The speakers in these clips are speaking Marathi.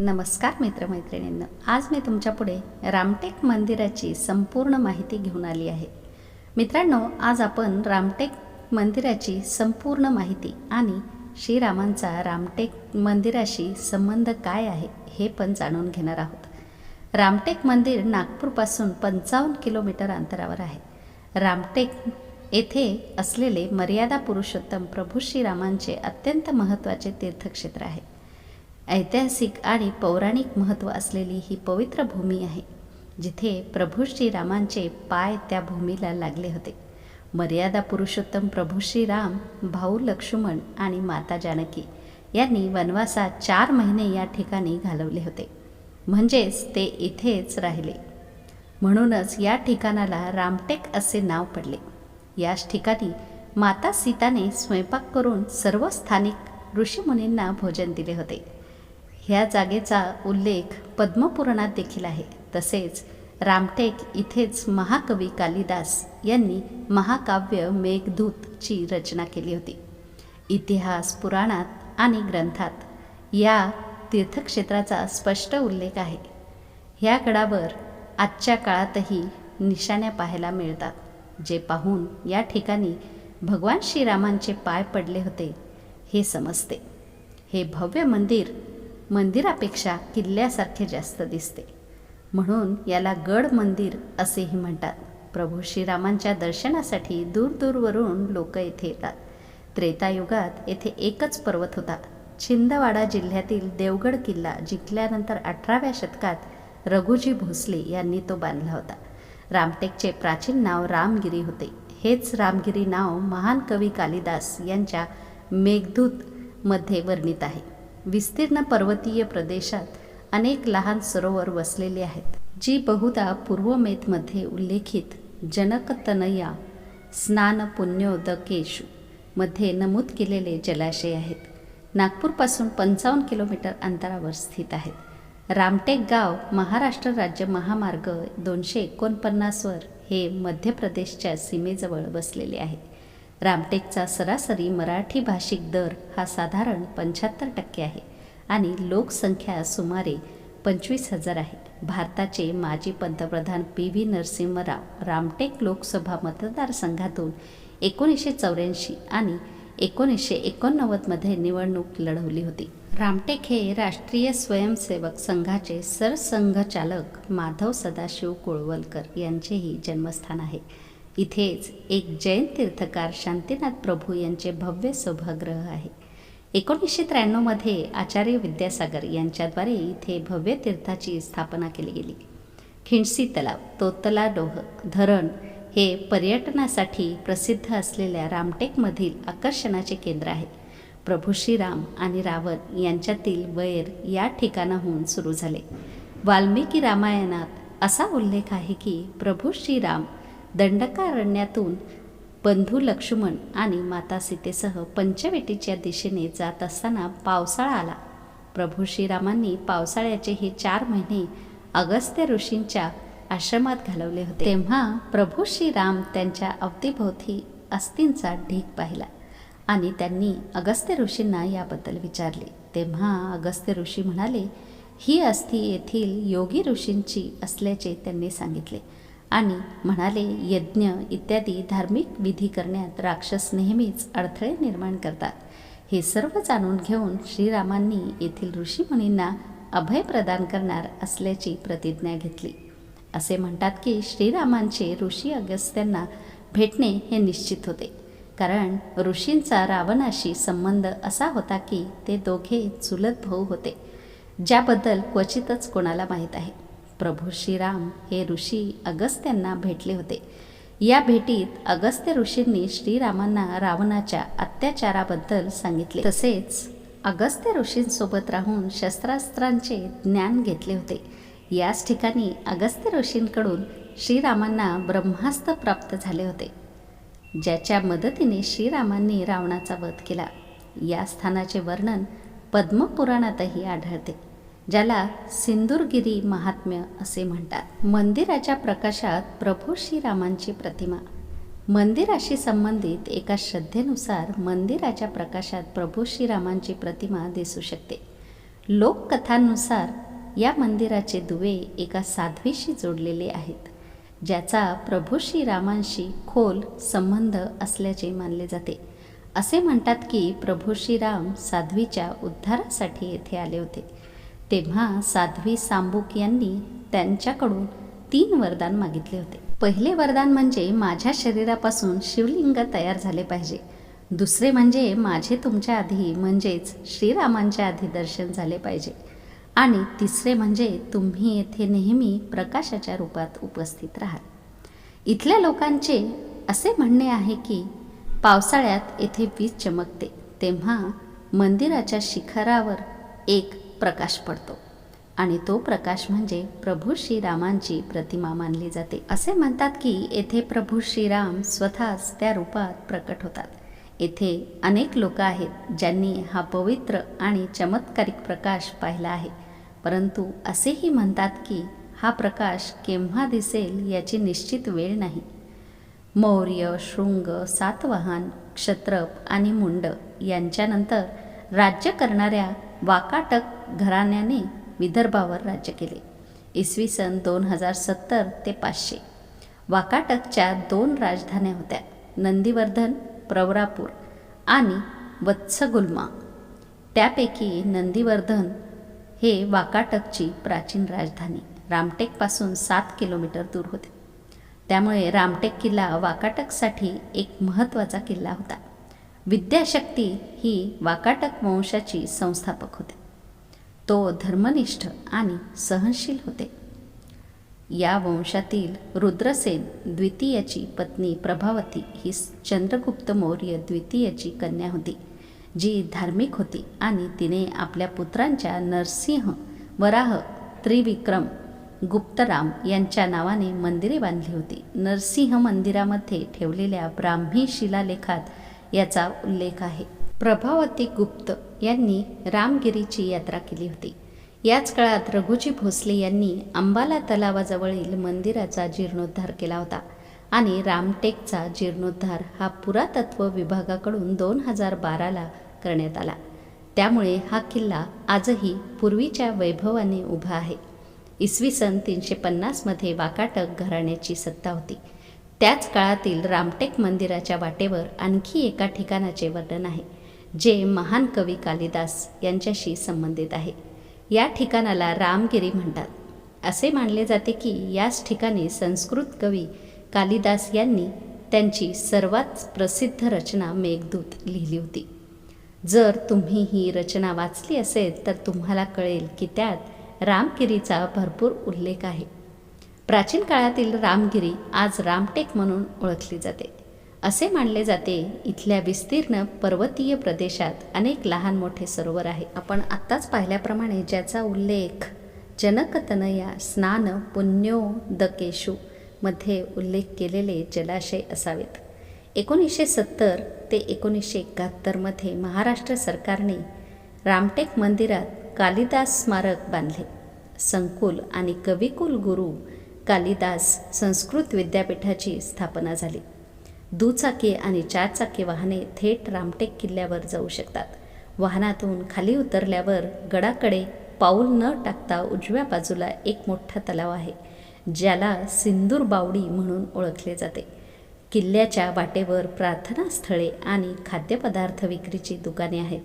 नमस्कार मित्रमैत्रिणींनो आज मी तुमच्यापुढे रामटेक मंदिराची संपूर्ण माहिती घेऊन आली आहे. मित्रांनो आज आपण रामटेक मंदिराची संपूर्ण माहिती आणि श्रीरामांचा रामटेक मंदिराशी संबंध काय आहे हे पण जाणून घेणार आहोत. रामटेक मंदिर नागपूरपासून पंचावन्न किलोमीटर अंतरावर आहे. रामटेक येथे असलेले मर्यादा पुरुषोत्तम प्रभू श्रीरामांचे अत्यंत महत्त्वाचे तीर्थक्षेत्र आहे. ऐतिहासिक आणि पौराणिक महत्त्व असलेली ही पवित्र भूमी आहे जिथे प्रभू श्रीरामांचे पाय त्या भूमीला लागले होते. मर्यादा पुरुषोत्तम प्रभू श्रीराम भाऊ लक्ष्मण आणि माता जानकी यांनी वनवासात चार महिने या ठिकाणी घालवले होते. म्हणजेच ते इथेच राहिले. म्हणूनच या ठिकाणाला रामटेक असे नाव पडले. याच ठिकाणी माता सीताने स्वयंपाक करून सर्व स्थानिक ऋषीमुनींना भोजन दिले होते. ह्या जागेचा उल्लेख पद्मपुराणात देखील आहे. तसेच रामटेक इथेच महाकवी कालिदास यांनी महाकाव्य मेघदूतची रचना केली होती. इतिहास पुराणात आणि ग्रंथात या तीर्थक्षेत्राचा स्पष्ट उल्लेख आहे. ह्या गडावर आजच्या काळातही निशाण्या पाहायला मिळतात जे पाहून या ठिकाणी भगवान श्रीरामांचे पाय पडले होते हे समजते. हे भव्य मंदिर मंदिरापेक्षा किल्ल्यासारखे जास्त दिसते. म्हणून याला गड मंदिर असेही म्हणतात. प्रभू श्रीरामांच्या दर्शनासाठी दूरदूरवरून लोक येथे येतात. त्रेतायुगात येथे एकच पर्वत होता. छिंदवाडा जिल्ह्यातील देवगड किल्ला जिंकल्यानंतर अठराव्या शतकात रघुजी भोसले यांनी तो बांधला होता. रामटेकचे प्राचीन नाव रामगिरी होते. हेच रामगिरी नाव महान कवी कालिदास यांच्या मेघदूतमध्ये वर्णित आहे. विस्तीर्ण पर्वतीय प्रदेशात अनेक लहान सरोवर वसलेले आहेत जी बहुधा पूर्वमेतमध्ये उल्लेखित जनकतनया स्नान पुण्योदकेशु मध्ये नमूद केलेले जलाशय आहेत. नागपूरपासून पंचावन्न किलोमीटर अंतरावर स्थित आहेत. रामटेक गाव महाराष्ट्र राज्य महामार्ग दोनशे एकोणपन्नासवर हे मध्य प्रदेशच्या सीमेजवळ वसलेले आहे. रामटेकचा सरासरी मराठी भाषिक दर हा साधारण पंच्याहत्तर टक्के आहे आणि लोकसंख्या सुमारे पंचवीस हजार आहे. भारताचे माजी पंतप्रधान पी व्ही नरसिंहराव रामटेक लोकसभा मतदारसंघातून एकोणीसशे चौऱ्याऐंशी आणि एकोणीसशे एकोणनव्वदमध्ये निवडणूक लढवली होती. रामटेक हे राष्ट्रीय स्वयंसेवक संघाचे सरसंघचालक माधव सदाशिव कोळवलकर यांचेही जन्मस्थान आहे. इथेच एक जैन तीर्थकार शांतीनाथ प्रभू यांचे भव्य सभागृह आहे. एकोणीसशे त्र्याण्णवमध्ये आचार्य विद्यासागर यांच्याद्वारे इथे भव्य तीर्थाची स्थापना केली गेली. खिंडसी तलाव तोतला डोह धरण हे पर्यटनासाठी प्रसिद्ध असलेल्या रामटेकमधील आकर्षणाचे केंद्र आहे. प्रभू श्रीराम आणि रावण यांच्यातील वैर या ठिकाणाहून सुरू झाले. वाल्मिकी रामायणात असा उल्लेख आहे की प्रभू श्रीराम दंडकारण्यातून बंधू लक्ष्मण आणि माता सीतेसह पंचवेटीच्या दिशेने जात असताना पावसाळा आला. प्रभू श्रीरामांनी पावसाळ्याचे हे चार महिने अगस्त्य ऋषींच्या आश्रमात घालवले होते. तेव्हा प्रभू श्रीराम त्यांच्या अवतीभोवती अस्थींचा ढीक पाहिला आणि त्यांनी अगस्त्य ऋषींना याबद्दल विचारले. तेव्हा अगस्त्य ऋषी म्हणाले ही अस्थी येथील योगी ऋषींची असल्याचे त्यांनी सांगितले. आणि म्हणाले यज्ञ इत्यादी धार्मिक विधी करण्यात राक्षस नेहमीच अडथळे निर्माण करतात. हे सर्व जाणून घेऊन श्रीरामांनी येथील ऋषीमुनींना अभय प्रदान करणार असल्याची प्रतिज्ञा घेतली. असे म्हणतात की श्रीरामांचे ऋषी अगस्त्यांना भेटणे हे निश्चित होते. कारण ऋषींचा रावणाशी संबंध असा होता की ते दोघे चुलत भाऊ होते. ज्याबद्दल क्वचितच कोणाला माहीत आहे. प्रभू श्रीराम हे ऋषी अगस्त्यांना भेटले होते. या भेटीत अगस्त्य ऋषींनी श्रीरामांना रावणाच्या अत्याचाराबद्दल सांगितले. तसेच अगस्त्य ऋषींसोबत राहून शस्त्रास्त्रांचे ज्ञान घेतले होते. याच ठिकाणी अगस्त्य ऋषींकडून श्रीरामांना ब्रह्मास्त्र प्राप्त झाले होते. ज्याच्या मदतीने श्रीरामांनी रावणाचा वध केला. या स्थानाचे वर्णन पद्मपुराणातही आढळते. ज्याला सिंदूरगिरी महात्म्य असे म्हणतात. मंदिराच्या प्रकाशात प्रभू श्रीरामांची प्रतिमा. मंदिराशी संबंधित एका श्रद्धेनुसार मंदिराच्या प्रकाशात प्रभू श्रीरामांची प्रतिमा दिसू शकते. लोककथांनुसार या मंदिराचे दुवे एका साध्वीशी जोडलेले आहेत ज्याचा प्रभू श्रीरामांशी खोल संबंध असल्याचे मानले जाते. असे म्हणतात की प्रभू श्रीराम साध्वीच्या उद्धारासाठी येथे आले होते. तेव्हा साध्वी सांबुक यांनी त्यांच्याकडून तीन वरदान मागितले होते. पहिले वरदान म्हणजे माझ्या शरीरापासून शिवलिंग तयार झाले पाहिजे. दुसरे म्हणजे माझे तुमच्या आधी म्हणजेच श्रीरामांच्या आधी दर्शन झाले पाहिजे. आणि तिसरे म्हणजे तुम्ही येथे नेहमी प्रकाशाच्या रूपात उपस्थित राहाल. इथल्या लोकांचे असे म्हणणे आहे की पावसाळ्यात येथे वीज चमकते तेव्हा मंदिराच्या शिखरावर एक प्रकाश पडतो. आणि तो प्रकाश म्हणजे प्रभू श्रीरामांची प्रतिमा मानली जाते. असे म्हणतात की येथे प्रभू श्रीराम स्वतःच त्या रूपात प्रकट होतात. येथे अनेक लोक आहेत ज्यांनी हा पवित्र आणि चमत्कारिक प्रकाश पाहिला आहे. परंतु असेही म्हणतात की हा प्रकाश केव्हा दिसेल याची निश्चित वेळ नाही. मौर्य शृंग सातवाहन क्षत्रप आणि मुंड यांच्यानंतर राज्य करणाऱ्या वाकाटक घराण्याने विदर्भावर राज्य केले. इसवी सन दोन हजार सत्तर ते पाचशे. वाकाटकच्या दोन राजधान्या होत्या नंदीवर्धन प्रवरापूर आणि वत्सगुल्मा. त्यापैकी नंदीवर्धन हे वाकाटकची प्राचीन राजधानी रामटेकपासून सात किलोमीटर दूर होते. त्यामुळे रामटेक किल्ला वाकाटकसाठी एक महत्त्वाचा किल्ला होता. विद्याशक्ती ही वाकाटक वंशाची संस्थापक होते. तो धर्मनिष्ठ आणि सहनशील होते. या वंशातील रुद्रसेन द्वितीयाची पत्नी प्रभावती ही चंद्रगुप्त मौर्य द्वितीयाची कन्या होती जी धार्मिक होती आणि तिने आपल्या पुत्रांच्या नरसिंह वराह त्रिविक्रम गुप्तराम यांच्या नावाने मंदिरे बांधली होती. नरसिंह मंदिरामध्ये ठेवलेल्या ब्राह्मी शिलालेखात याचा उल्लेख आहे. प्रभावती गुप्त यांनी रामगिरीची यात्रा केली होती. याच काळात रघुजी भोसले यांनी अंबाला तलावाजवळील मंदिराचा जीर्णोद्धार केला होता आणि रामटेकचा जीर्णोद्धार हा पुरातत्व विभागाकडून दोन हजार बाराला करण्यात आला. त्यामुळे हा किल्ला आजही पूर्वीच्या वैभवाने उभा आहे. इसवी सन तीनशे पन्नासमध्ये वाकाटक घराण्याची सत्ता होती. त्याच काळातील रामटेक मंदिराच्या वाटेवर आणखी एका ठिकाणाचे वर्णन आहे जे महान कवी कालिदास यांच्याशी संबंधित आहे. या ठिकाणाला रामगिरी म्हणतात. असे मानले जाते की याच ठिकाणी संस्कृत कवी कालिदास यांनी त्यांची सर्वात प्रसिद्ध रचना मेघदूत लिहिली होती. जर तुम्ही ही रचना वाचली असेल तर तुम्हाला कळेल की त्यात रामगिरीचा भरपूर उल्लेख आहे. प्राचीन काळातील रामगिरी आज रामटेक म्हणून ओळखली जाते. असे मानले जाते इथल्या विस्तीर्ण पर्वतीय प्रदेशात अनेक लहान मोठे सरोवर आहे. आपण आत्ताच पाहिल्याप्रमाणे ज्याचा उल्लेख जनकतनया स्नान पुण्योदकेशू मध्ये उल्लेख केलेले जलाशय असावेत. एकोणीसशे सत्तर ते एकोणीसशे एकाहत्तरमध्ये महाराष्ट्र सरकारने रामटेक मंदिरात कालिदास स्मारक बांधले. संकुल आणि कविकुल गुरु कालिदास संस्कृत विद्यापीठाची स्थापना झाली. दुचाकी आणि चारचाकी वाहने थेट रामटेक किल्ल्यावर जाऊ शकतात. वाहनातून खाली उतरल्यावर गडाकडे पाऊल न टाकता उजव्या बाजूला एक मोठा तलाव आहे ज्याला सिंदूर बावडी म्हणून ओळखले जाते. किल्ल्याच्या वाटेवर प्रार्थनास्थळे आणि खाद्यपदार्थ विक्रीची दुकाने आहेत.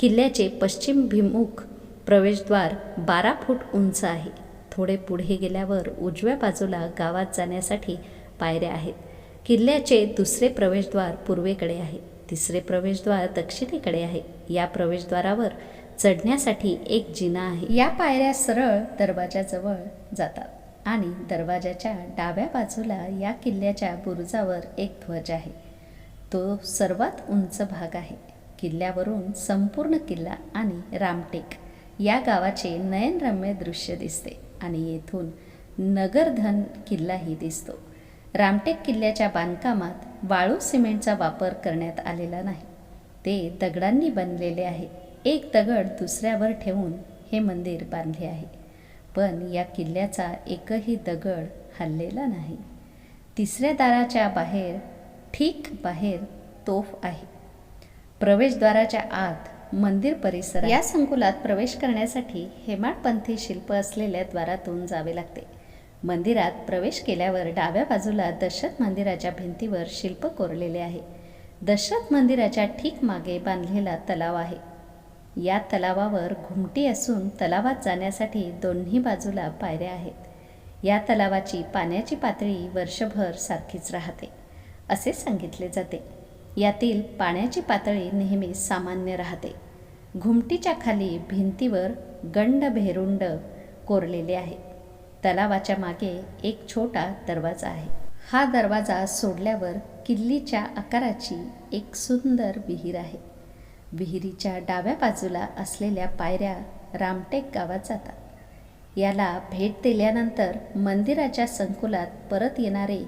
किल्ल्याचे पश्चिम भिमुख प्रवेशद्वार बारा फूट उंच आहे. थोडे पुढे गेल्यावर उजव्या बाजूला गावात जाण्यासाठी पायऱ्या आहेत. किल्ल्याचे दुसरे प्रवेशद्वार पूर्वेकडे आहे. तिसरे प्रवेशद्वार दक्षिणेकडे आहे. या प्रवेशद्वारावर चढण्यासाठी एक जिना आहे. या पायऱ्या सरळ दरवाजाजवळ जातात आणि दरवाजाच्या डाव्या बाजूला या किल्ल्याच्या बुरुजावर एक ध्वज आहे. तो सर्वात उंच भाग आहे. किल्ल्यावरून संपूर्ण किल्ला आणि रामटेक या गावाचे नयनरम्य दृश्य दिसते. आणि येथून नगरधन किल्लाही दिसतो. रामटेक किल्ल्याच्या बांधकामात वाळू सिमेंटचा वापर करण्यात आलेला नाही. ते दगडांनी बनलेले आहे. एक दगड दुसऱ्यावर ठेवून हे मंदिर बांधले आहे. पण या किल्ल्याचा एकही दगड हललेला नाही. तिसऱ्या दाराच्या बाहेर ठीक बाहेर तोफ आहे. प्रवेशद्वाराच्या आत मंदिर परिसर या संकुलात प्रवेश करण्यासाठी हेमाडपंथी शिल्प असलेल्या द्वारातून जावे लागते. मंदिरात प्रवेश केल्यावर डाव्या बाजूला दशरथ मंदिराच्या भिंतीवर शिल्प कोरलेले आहे. दशरथ मंदिराच्या ठीक मागे बांधलेला तलाव आहे. या तलावावर घुमटी असून तलावात जाण्यासाठी दोन्ही बाजूला पायऱ्या आहेत. या तलावाची पाण्याची पातळी वर्षभर सारखीच राहते असे सांगितले जाते. यातील पाण्याची पातळी नेहमी सामान्य राहते. घुमटीच्या खाली भिंतीवर गंड भेरुंड कोरलेले आहे. तलावाच्या मागे एक छोटा दरवाजा आहे. हा दरवाजा सोडल्यावर किल्लीच्या आकाराची एक सुंदर विहीर आहे. विहिरीच्या डाव्या बाजूला असलेल्या पायऱ्या रामटेक गावात जातात. याला भेट दिल्यानंतर मंदिराच्या संकुलात परत येणारे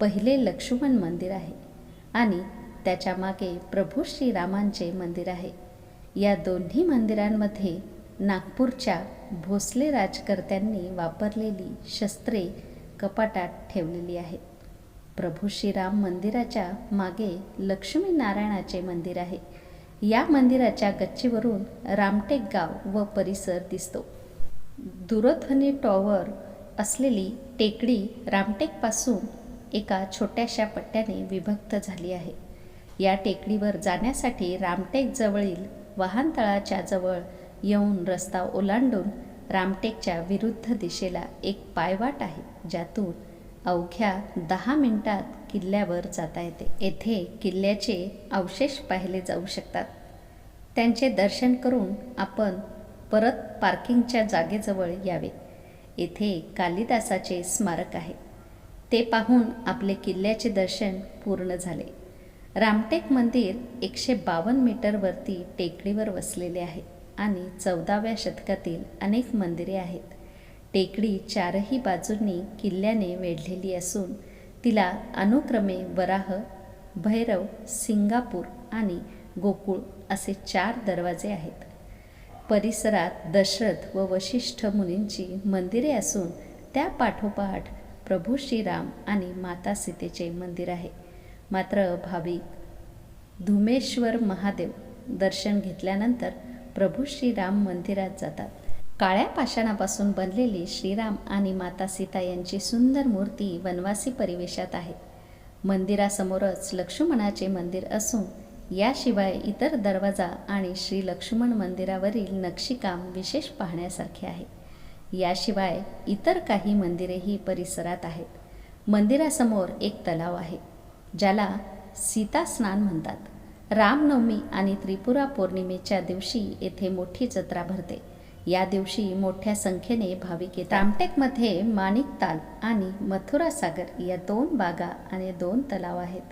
पहिले लक्ष्मण मंदिर आहे आणि त्याच्यामागे प्रभू श्रीरामांचे मंदिर आहे. या दोन्ही मंदिरांमध्ये नागपूरच्या भोसले राजकर्त्यांनी वापरलेली शस्त्रे कपाटात ठेवलेली आहेत. प्रभू श्रीराम मंदिराच्या मागे लक्ष्मीनारायणाचे मंदिर आहे. या मंदिराच्या गच्चीवरून रामटेक गाव व परिसर दिसतो. दूरध्वनी टॉवर असलेली टेकडी रामटेकपासून एका छोट्याशा पट्ट्याने विभक्त झाली आहे. या टेकडीवर जाण्यासाठी रामटेकजवळील वाहनतळाच्या जवळ येऊन रस्ता ओलांडून रामटेकच्या विरुद्ध दिशेला एक पायवाट आहे ज्यातून अवघ्या दहा मिनिटात किल्ल्यावर जाता येते. येथे किल्ल्याचे अवशेष पाहिले जाऊ शकतात. त्यांचे दर्शन करून आपण परत पार्किंगच्या जागेजवळ यावे. येथे कालिदासाचे स्मारक आहे. ते पाहून आपले किल्ल्याचे दर्शन पूर्ण झाले. रामटेक मंदिर एकशे बावन्न मीटरवरती टेकडीवर वसलेले आहे आणि चौदाव्या शतकातील अनेक मंदिरे आहेत. टेकडी चारही बाजूंनी किल्ल्याने वेढलेली असून तिला अनुक्रमे वराह भैरव सिंगापूर आणि गोकुळ असे चार दरवाजे आहेत. परिसरात दशरथ व वशिष्ठ मुनींची मंदिरे असून त्या पाठोपाठ प्रभू श्रीराम आणि माता सीतेचे मंदिर आहे. मात्र भाविक धुमेश्वर महादेव दर्शन घेतल्यानंतर प्रभू श्रीराम मंदिरात जातात. काळ्या पाषाणापासून बनलेली श्रीराम आणि माता सीता यांची सुंदर मूर्ती वनवासी परिवेशात आहे. मंदिरासमोरच लक्ष्मणाचे मंदिर असून याशिवाय इतर दरवाजा आणि श्री लक्ष्मण मंदिरावरील नक्षीकाम विशेष पाहण्यासारखे आहे. याशिवाय इतर काही मंदिरेही परिसरात आहेत. मंदिरासमोर एक तलाव आहे. ज्याला सीता स्नान म्हणतात. रामनवमी आणि त्रिपुरा पौर्णिमेच्या दिवशी येथे मोठी जत्रा भरते. या दिवशी मोठ्या संख्येने भाविक येतात. रामटेकमध्ये माणिक ताल आणि मथुरा सागर या दोन बागा आणि दोन तलाव आहेत.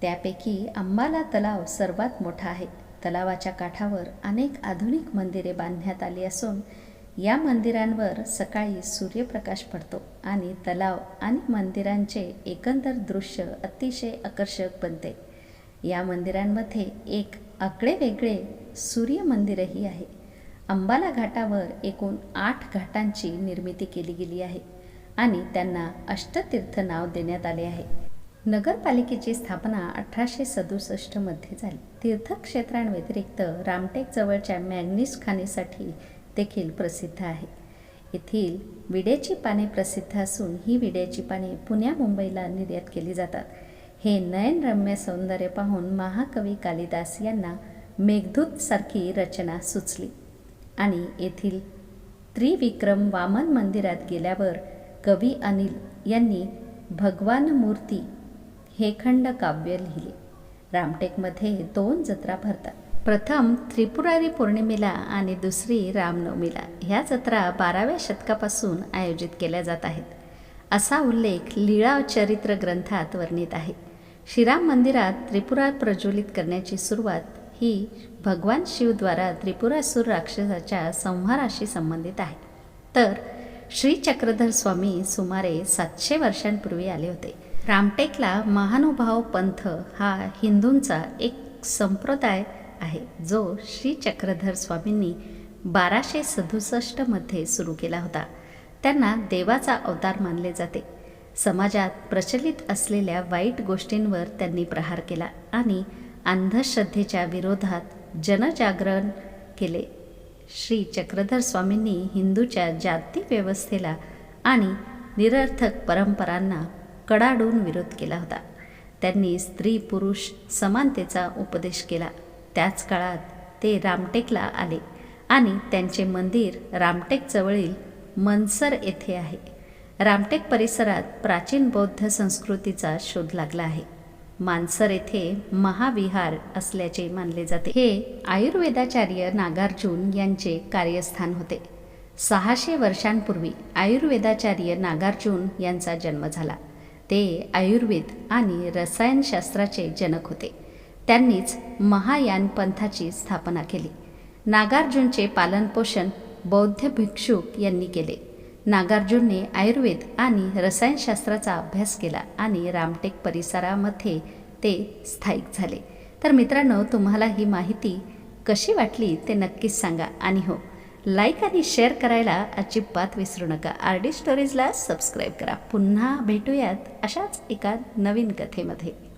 त्यापैकी अंबाला तलाव सर्वात मोठा आहे. तलावाच्या काठावर अनेक आधुनिक मंदिरे बांधण्यात आली असून या मंदिरांवर सकाळी सूर्यप्रकाश पडतो आणि तलाव आणि मंदिरांचे एकंदर दृश्य अतिशय आकर्षक बनते. या मंदिरांमध्ये एक आकडे वेगळे सूर्य मंदिरही आहे. अंबाला घाटावर एकूण आठ घाटांची निर्मिती केली गेली आहे आणि त्यांना अष्टतीर्थ नाव देण्यात आले आहे. नगरपालिकेची स्थापना अठराशे सदुसष्टमध्ये झाली. तीर्थक्षेत्रांव्यतिरिक्त रामटेक जवळच्या खाणीसाठी देखील प्रसिद्ध आहे. येथील विड्याची पाने प्रसिद्ध असून ही विड्याची पाने पुण्या मुंबईला निर्यात केली जातात. हे नयनरम्य सौंदर्य पाहून महाकवी कालिदास यांना मेघदूतसारखी रचना सुचली. आणि येथील त्रिविक्रम वामन मंदिरात गेल्यावर कवी अनिल यांनी भगवान मूर्ती हे खंड काव्य लिहिले. रामटेकमध्ये दोन जत्रा भरतात. प्रथम त्रिपुरारी पौर्णिमेला आणि दुसरी रामनवमीला. ह्या जत्रा बाराव्या शतकापासून आयोजित केल्या जात आहेत. असा उल्लेख लीळा चरित्र ग्रंथात वर्णित आहे. श्रीराम मंदिरात त्रिपुरा प्रज्वलित करण्याची सुरुवात ही भगवान शिवद्वारा त्रिपुरासूर राक्षसाच्या संहाराशी संबंधित आहे. तर श्री चक्रधर स्वामी सुमारे सातशे वर्षांपूर्वी आले होते. रामटेकला महानुभाव पंथ हा हिंदूंचा एक संप्रदाय आहे. जो श्री चक्रधर स्वामींनी बाराशे सदुसष्टमध्ये सुरू केला होता. त्यांना देवाचा अवतार मानले जाते. समाजात प्रचलित असलेल्या वाईट गोष्टींवर त्यांनी प्रहार केला आणि अंधश्रद्धेच्या विरोधात जनजागरण केले. श्री चक्रधर स्वामींनी हिंदूच्या जाती व्यवस्थेला आणि निरर्थक परंपरांना कडाडून विरोध केला होता. त्यांनी स्त्री पुरुष समानतेचा उपदेश केला. त्याच काळात ते रामटेकला आले आणि त्यांचे मंदिर रामटेकजवळील मनसर येथे आहे. रामटेक परिसरात प्राचीन बौद्ध संस्कृतीचा शोध लागला आहे. मानसर येथे महाविहार असल्याचे मानले जाते. हे आयुर्वेदाचार्य नागार्जुन यांचे कार्यस्थान होते. सहाशे वर्षांपूर्वी आयुर्वेदाचार्य नागार्जुन यांचा जन्म झाला. ते आयुर्वेद आणि रसायनशास्त्राचे जनक होते. त्यांनीच महायान पंथाची स्थापना केली. नागार्जुनचे पालनपोषण बौद्ध भिक्षुक यांनी केले. नागार्जुनने आयुर्वेद आणि रसायनशास्त्राचा अभ्यास केला आणि रामटेक परिसरामध्ये ते स्थायिक झाले. तर मित्रांनो तुम्हाला ही माहिती कशी वाटली ते नक्कीच सांगा. आणि हो लाईक आणि शेअर करायला अजिबात विसरू नका. आर डी स्टोरीजला सबस्क्राईब करा. पुन्हा भेटूयात अशाच एका नवीन कथेमध्ये.